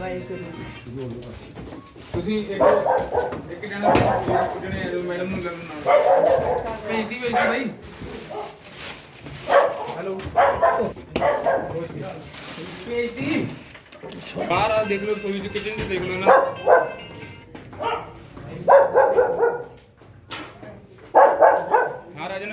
ਵਾਹਿਗੁਰੂ ਤੁਸੀਂ ਇੱਕ ਇੱਕ ਜਣਾ ਇੱਕ ਜਣੇ ਮੈਡਮ ਨੂੰ ਕਰਨ ਨਾਲ। ਭੇਜਦੀ ਹੋਈ ਬਾਈ? ਹੈਲੋ। ਭੇਜਦੀ ਬਾਹਰ ਆ, ਦੇਖ ਲਓ ਸੋਈ ਚ ਕਿਚਨ ਚ ਦੇਖ ਲਓ ਨਾ ਹਾਂ ਰਾਜਨ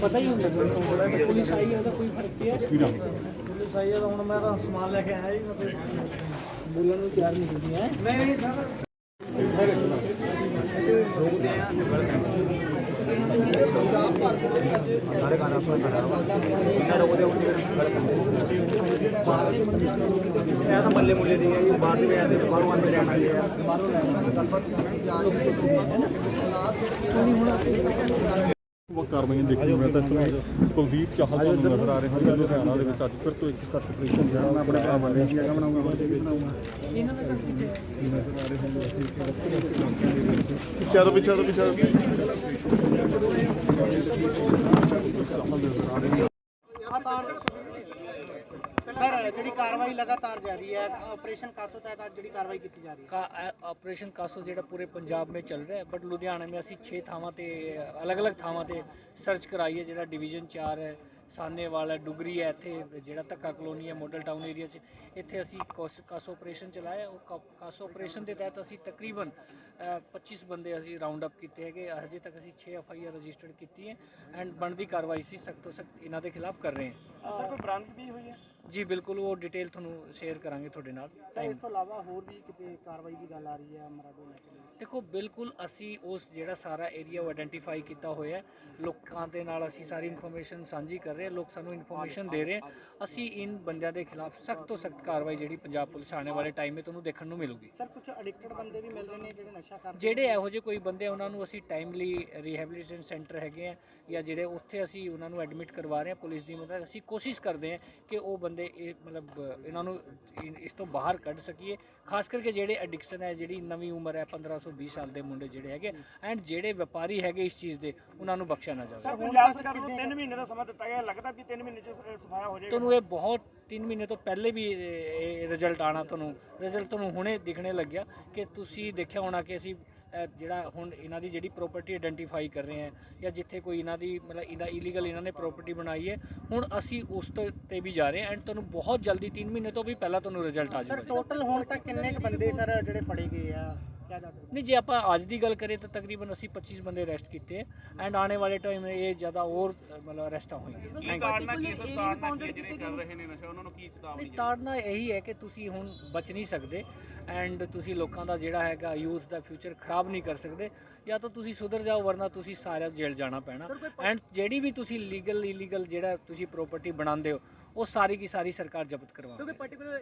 ਪਤਾ ਹੀ ਹੁੰਦਾ ਥੋੜਾ ਪੁਲਿਸ ਆਈ ਹੈ ਉਹਦਾ ਕੋਈ ਫ਼ਰਕ ਹੈ ਪੁਲਿਸ ਆਈ ਹੈ ਤਾਂ ਹੁਣ ਮੈਂ ਤਾਂ ਸਮਾਨ ਲੈ ਕੇ ਆਇਆ ਜੀ ਮੈਂ ਬੋਲਣ ਨੂੰ ਤਿਆਰ ਨਹੀਂ ਹੁੰਦੀ ਹੈ? ਨਹੀਂ ਨਹੀਂ ਸਰ। ਸਾਰੇ ਗਾਣਾ ਸੁਣ ਸਰ ਉਹਦੇ ਉੱਤੇ ਇਹ ਤਾਂ ਮੱਲੇ ਮੁੱਲੇ ਦੀ ਹੈ ਜੀ ਬਾਹਰ ਦੇ ਆਦੇ ਬਾਹਰੋਂ ਆਂਦੇ ਲੈਣ ਆਏ ਆ ਬਾਹਰੋਂ ਉਹ ਕਾਰਵਾਈਆਂ ਦੇਖੀਆਂ ਮੈਂ ਤਾਂ ਇਸ ਕੁਲਦੀਪ ਚਾਹਲ ਤੁਹਾਨੂੰ ਨਜ਼ਰ ਆ ਰਹੇ ਹਨ। ਲੁਧਿਆਣਾ ਦੇ ਵਿੱਚ ਅੱਜ ਫਿਰ ਤੋਂ ਇੱਕ ਸੱਤ ਜਿਹੜਾ ਮੈਂ ਆਪਣੇ ਭਰਾ ਵਾਲੇ ਕੀ ਬਣਾਉਂਗਾ ਇਹਨਾਂ ਦਾ ਕੰਮ ਕਿੱਥੇ ਹੈ ਪਿੱਛੇ ਤੋਂ ਪਿੱਛੇ ਤੋਂ ਪਿੱਛੇ ਸਰ ਜਿਹੜੀ ਕਾਰਵਾਈ ਲਗਾਤਾਰ ਜਾਰੀ ਹੈ ਆਪਰੇਸ਼ਨ ਕਾਸੋ ਤਹਿਤ ਅੱਜ ਜਿਹੜੀ ਕਾਰਵਾਈ ਕੀਤੀ ਜਾ ਰਹੀ ਹੈ का ऑपरेशन कासो ਜਿਹੜਾ ਪੂਰੇ ਪੰਜਾਬ ਵਿੱਚ ਚੱਲ ਰਿਹਾ ਹੈ ਬਟ ਲੁਧਿਆਣਾ ਵਿੱਚ ਅਸੀਂ 6 ਥਾਵਾਂ ਤੇ ਅਲੱਗ-ਅਲੱਗ ਥਾਵਾਂ ਤੇ ਸਰਚ ਕਰਾਈ ਹੈ ਜਿਹੜਾ ਡਿਵੀਜ਼ਨ 4 ਹੈ ਸਾਨੇਵਾਲ ਹੈ ਡੁਗਰੀ ਹੈ ਇੱਥੇ ਜਿਹੜਾ ਧੱਕਾ ਕਲੋਨੀ ਹੈ ਮਾਡਲ ਟਾਊਨ ਏਰੀਆ 'ਚ ਇੱਥੇ ਅਸੀਂ ਕੋਸ- ਕਾਸੋ ਆਪਰੇਸ਼ਨ ਚਲਾਇਆ ਉਹ ਕਾ- ਕਾਸੋ ਆਪਰੇਸ਼ਨ ਦੇ ਤਹਿਤ ਅਸੀਂ ਤਕਰੀਬਨ ਅ, 25 ਬੰਦੇ ਅਸੀਂ ਰਾਉਂਡ ਅਪ ਕੀਤੇ ਹੈਗੇ ਹਜੇ ਤੱਕ ਅਸੀਂ 6 ਐਫ ਆਈ ਆਰ ਰਜਿਸਟਰਡ ਕੀਤੀ ਹੈ ਐਂਡ ਬਣਦੀ ਕਾਰਵਾਈ ਸੀ ਸਖਤ ਤੋਂ ਸਖਤ ਇਹਨਾਂ ਦੇ ਖਿਲਾਫ ਕਰ ਰਹੇ ਹਾਂ ਸਰ ਕੋਈ ਬਰਾਮਦ ਵੀ ਹੋਈ ਹੈ ਜੀ ਬਿਲਕੁਲ ਉਹ ਡਿਟੇਲ ਤੁਹਾਨੂੰ ਸ਼ੇਅਰ ਕਰਾਂਗੇ ਤੁਹਾਡੇ ਨਾਲ। ਇਸ ਤੋਂ ਇਲਾਵਾ ਹੋਰ ਵੀ ਕਿਤੇ ਕਾਰਵਾਈ ਦੀ ਗੱਲ ਆ ਰਹੀ ਹੈ ਅਮਰਾਡੋ ਲੈ ਕੇ ਦੇਖੋ ਬਿਲਕੁਲ ਅਸੀਂ ਉਸ ਜਿਹੜਾ ਸਾਰਾ ਏਰੀਆ ਉਹ ਆਇਡੈਂਟੀਫਾਈ ਕੀਤਾ ਹੋਇਆ ਲੋਕਾਂ ਦੇ ਨਾਲ ਅਸੀਂ ਸਾਰੀ ਇਨਫੋਰਮੇਸ਼ਨ ਸਾਂਝੀ ਕਰ ਰਹੇ ਹਾਂ। ਲੋਕ ਸਾਨੂੰ ਇਨਫੋਰਮੇਸ਼ਨ ਦੇ ਰਹੇ। ਅਸੀਂ ਇਨ ਬੰਦਿਆਂ ਦੇ ਖਿਲਾਫ ਸਖਤ ਤੋਂ ਸਖਤ ਕਾਰਵਾਈ ਜਿਹੜੀ ਪੰਜਾਬ ਪੁਲਿਸ ਆਉਣ ਵਾਲੇ ਟਾਈਮ 'ਤੇ ਤੁਹਾਨੂੰ ਦੇਖਣ ਨੂੰ ਮਿਲੂਗੀ। ਸਰ ਕੁਝ ਐਡਿਕਟਡ ਬੰਦੇ ਵੀ ਮਿਲ ਰਹੇ ਨੇ ਜਿਹੜੇ ਨਸ਼ਾ ਕਰਦੇ ਜਿਹੜੇ ਇਹੋ ਜਿਹੇ ਕੋਈ ਬੰਦੇ ਉਹਨਾਂ ਨੂੰ ਅਸੀਂ ਟਾਈਮਲੀ ਰੀਹੈਬਿਲਿਟੇਸ਼ਨ ਸੈਂਟਰ ਹੈਗੇ ਆ ਜਾਂ ਜਿਹੜੇ ਉੱਥੇ ਅਸੀਂ ਉਹਨਾਂ ਨੂੰ ਐਡਮਿਟ ਕਰਵਾ ਰਹੇ ਹਾਂ ਪੁਲਿਸ ਦੀ ਮਦਦ ਅਸੀਂ ਕੋਸ਼ਿਸ਼ ਕਰਦੇ ਹਾਂ ਕਿ ਉਹ ਬੰਦੇ ਇਹ ਮਤਲਬ ਇਹਨਾਂ ਨੂੰ ਇ- ਇਸ ਤੋਂ ਬਾਹਰ ਕੱਢ ਸਕੀਏ। ਖਾਸ ਕਰਕੇ ਜਿਹੜੇ ਐਡਿਕਸ਼ਨ ਹੈ ਜਿਹੜੀ ਨਵੀਂ ਉਮਰ ਹੈ 1520 ਸਾਲ ਦੇ ਮੁੰਡੇ ਜਿਹੜੇ ਹੈਗੇ ਐਂਡ ਜਿਹੜੇ ਵਪਾਰੀ ਹੈਗੇ ਇਸ ਚੀਜ਼ ਦੇ ਉਹਨਾਂ ਨੂੰ ਬਖਸ਼ਿਆ ਨਾ ਜਾਵੇ। ਸਰ ਪੰਜਾਬ ਸਰਕਾਰ ਨੂੰ 3 ਮਹੀਨੇ ਦਾ ਸਮਾਂ ਦਿੱਤਾ ਗਿਆ ਲੱਗਦਾ ਵੀ 3 ਮਹੀਨੇ ਚ ਸਫਾਇਆ ਹੋ ਤੁਹਾਨੂੰ ਇਹ ਬਹੁਤ 3 ਮਹੀਨੇ ਤੋਂ ਪਹਿਲੇ ਵੀ ਇਹ ਰਿਜ਼ਲਟ ਆਣਾ ਤੁਹਾਨੂੰ ਰਿਜ਼ਲਟ ਤੁਹਾਨੂੰ ਹੁਣੇ ਦਿਖਣੇ ਲੱਗਿਆ ਕਿ ਤੁਸੀਂ ਦੇਖਿਆ ਹੋਣਾ ਕਿ ਅਸੀਂ ਜਿਹੜਾ ਹੁਣ ਇਹਨਾਂ ਦੀ ਜਿਹੜੀ ਪ੍ਰਾਪਰਟੀ ਆਇਡੈਂਟੀਫਾਈ ਕਰ ਰਹੇ ਹਾਂ ਜਾਂ ਜਿੱਥੇ ਕੋਈ ਇਹਨਾਂ ਦੀ ਮਤਲਬ ਇਹਦਾ ਇਲੀਗਲ ਇਹਨਾਂ ਨੇ ਪ੍ਰਾਪਰਟੀ ਬਣਾਈ ਹੈ ਹੁਣ ਅਸੀਂ ਉਸ ਤੋਂ ਵੀ ਜਾ ਰਹੇ ਐਂਡ ਤੁਹਾਨੂੰ ਬਹੁਤ ਜਲਦੀ 3 ਮਹੀਨੇ ਤੋਂ ਵੀ ਪਹਿਲਾਂ ਤੁਹਾਨੂੰ ਰਿਜ਼ਲਟ ਆ ਸਰ ਜਾਊਗਾ। ਟੋਟਲ ਹੁਣ ਤੱਕ ਕਿੰਨੇ ਕੁ ਬੰਦੇ ਸਰ ਜਿਹੜੇ ਫੜੇ ਗਏ ਆ? ਨਹੀਂ ਜੇ ਆਪਾਂ ਅੱਜ ਦੀ ਗੱਲ ਕਰੀਏ ਤਾਂ ਤਕਰੀਬਨ ਅਸੀਂ 25 ਬੰਦੇ ਅਰੈਸਟ ਕੀਤੇ ਐਂਡ ਆਉਣੇ ਵਾਲੇ ਟਾਈਮ ਇਹ ਜ਼ਿਆਦਾ ਹੋਰ ਮਤਲਬ ਅਰੈਸਟਾਂ ਹੋਣਗੀਆਂ ਨਹੀਂ ਤਾੜਨਾ ਇਹੀ ਹੈ ਕਿ ਤੁਸੀਂ ਹੁਣ ਬਚ ਨਹੀਂ ਸਕਦੇ ਐਂਡ ਤੁਸੀਂ ਲੋਕਾਂ ਦਾ ਜਿਹੜਾ ਹੈਗਾ ਯੂਥ ਦਾ ਫਿਊਚਰ ਖਰਾਬ ਨਹੀਂ ਕਰ ਸਕਦੇ। ਜਾਂ ਤਾਂ ਤੁਸੀਂ ਸੁਧਰ ਜਾਓ ਵਰਨਾ ਤੁਸੀਂ ਸਾਰਿਆਂ ਜੇਲ੍ਹ ਜਾਣਾ ਪੈਣਾ। ਐਂਡ ਜਿਹੜੀ ਵੀ ਤੁਸੀਂ ਲੀਗਲ ਇਲੀਗਲ ਜਿਹੜਾ ਤੁਸੀਂ ਪ੍ਰਾਪਰਟੀ ਬਣਾਉਂਦੇ ਹੋ ਉਹ ਸਾਰੀ ਕੀ ਸਾਰੀ ਸਰਕਾਰ ਜ਼ਬਤ ਕਰਵਾਉਂਦੀ ਪਾਰਟਿਕੂਲਰ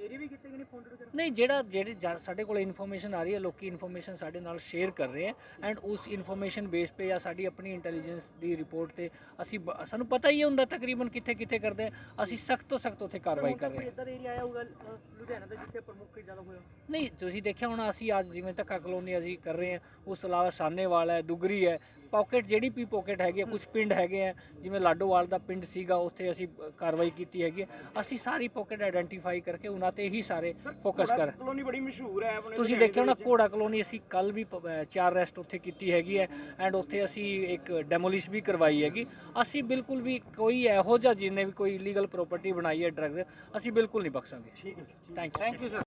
ਏਰੀਆ ਵੀ ਕਿਤੇ ਕਿ ਨਹੀਂ ਫੋਨ ਨਹੀਂ ਜਿਹੜਾ ਜਿਹੜੇ ਜਾ- ਸਾਡੇ ਕੋਲ ਇਨਫੋਰਮੇਸ਼ਨ ਆ ਰਹੀ ਹੈ ਲੋਕੀ ਇਨਫੋਰਮੇਸ਼ਨ ਸਾਡੇ ਨਾਲ ਸ਼ੇਅਰ ਕਰ ਰਹੇ ਹੈ ਐਂਡ ਉਸ ਇਨਫੋਰਮੇਸ਼ਨ ਬੇਸ ਤੇ ਜਾਂ ਸਾਡੀ ਆਪਣੀ ਇੰਟੈਲੀਜੈਂਸ ਦੀ ਰਿਪੋਰਟ ਤੇ ਅਸੀਂ ਬ- ਸਾਨੂੰ ਪਤਾ ਹੀ ਹੁੰਦਾ ਤਕਰੀਬਨ ਕਿੱਥੇ ਕਿੱਥੇ ਕਰਦੇ। ਅਸੀਂ ਸਖਤ ਤੋਂ ਸਖਤ ਉੱਥੇ ਕਾਰਵਾਈ ਕਰ ਰਹੇ ਹਾਂ। ਇਧਰ ਏਰੀਆ ਆਇਆ ਹੋਊਗਾ ਲੁਧਿਆਣਾ ਦਾ ਜਿੱਥੇ ਪ੍ਰਮੁੱਖ ਜ਼ਿਆਦਾ ਹੋਇਆ। ਨਹੀਂ ਤੁਸੀਂ ਦੇਖਿਆ ਹੋਣਾ ਅਸੀਂ ਅੱਜ ਜਿਵੇਂ ਧੱਕਾ ਕਲੋਨੀ ਅਸੀਂ ਕਰ ਰਹੇ ਹਾਂ ਉਸ ਤੋਂ ਇਲਾਵਾ ਸਾਨੇਵਾਲ ਹੈ ਦੁਗਰੀ ਹੈ ਪਾਕਟ ਜਿਹੜੀ ਵੀ ਪਾਕਟ ਹੈਗੀ ਕੁਝ ਪਿੰਡ ਹੈਗੇ ਆ ਜਿਵੇਂ ਲਾਡੋਵਾਲ ਦਾ ਪਿੰਡ ਸੀਗਾ ਉੱਥੇ ਅਸੀਂ ਕਾਰਵਾਈ ਕੀਤੀ ਹੈਗੀ ਹੈ। ਅਸੀਂ ਸਾਰੀ ਪਾਕਟ ਆਇਡੈਂਟੀਫਾਈ ਕਰਕੇ ਉਹਨਾਂ ਤੇ ਹੀ ਸਾਰੇ ਫੋਕਸ ਕਰ ਕਲੋਨੀ ਬੜੀ ਮਸ਼ਹੂਰ ਹੈ ਆਪਣੇ ਤੁਸੀਂ ਦੇਖਿਆ ਹੋਣਾ ਘੋੜਾ ਕਲੋਨੀ ਅਸੀਂ ਕੱਲ ਵੀ ਪ- ਚਾਰ ਰੈਸਟ ਉੱਥੇ ਕੀਤੀ ਹੈਗੀ ਹੈ ਐਂਡ ਉੱਥੇ ਅਸੀਂ ਇੱਕ ਡੈਮੋਲਿਸ਼ ਵੀ ਕਰਵਾਈ ਹੈਗੀ। ਅਸੀਂ ਬਿਲਕੁਲ ਵੀ ਕੋਈ ਇਹੋ ਜਿਹਾ ਜਿਹਨੇ ਵੀ ਕੋਈ ਇਲੀਗਲ ਪ੍ਰਾਪਰਟੀ ਬਣਾਈ ਹੈ ਡਰੱਗਸ ਅਸੀਂ ਬਿਲਕੁਲ ਨਹੀਂ ਬਖਸ਼ਾਂਗੇ। ਠੀਕ ਹੈ thank you thank you sir